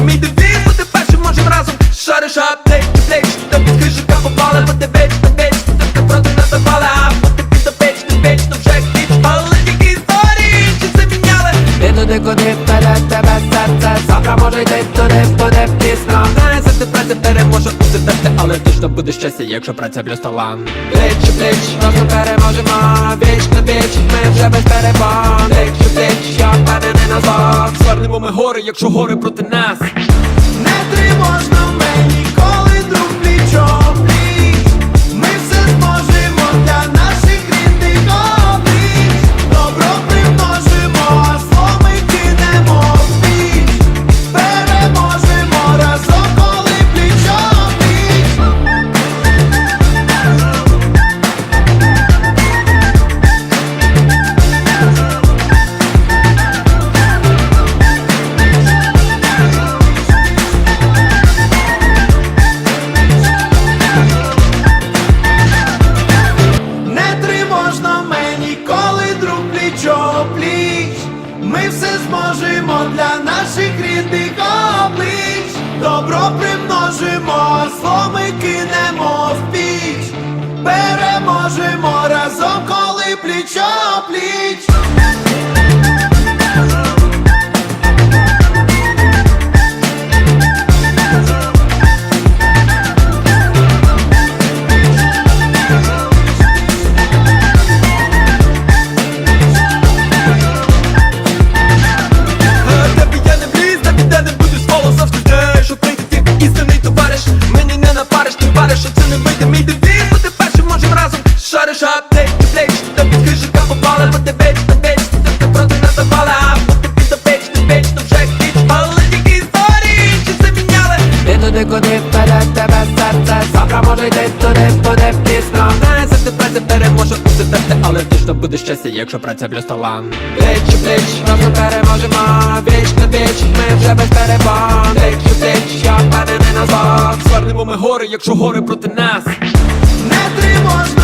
вийде мій девіз Бути першим можем разом. Шариш аптек, плеч Та під хижика попали, бо ти віч, ти віч Ти ти проти не запали, а бути під опеч, ти віч, то вже хіч Але тільки історії, чи це міняли? Ти туди, куди вперед тебе серце. Завтра може йти туди, буде пізно. Знає, за те праця переможе усе терти Але точно буде щастя, якщо праця плюс талант у пліч, разом переможемо. Віч на віч, ми вже без у пліч, я впевнений на Звернемо ми гори, якщо гори проти нас. Не тривожно примножимо, сломи, кинемо в піч. Переможемо разом, коли плічо пліч. Що це не вийде мій девіз Бути першим можем разом. Шариш аптек, плеч Та під хижика попали, бо ти бич, ти бич Ти ти проти не запали, а бути під опеч, ти бич, то вже хіч Але тільки історії, чи це міняли. Ти туди, куди вперед тебе серце. Завтра може йти туди, переможе усе терти Але точно буде щастя, якщо праця плюс талант Пліч у пліч, разом переможемо. Віч на віч, ми вже без перебан Пліч у пліч, я впевнений на зло Звернемо ми гори, якщо гори проти нас. Не тривожно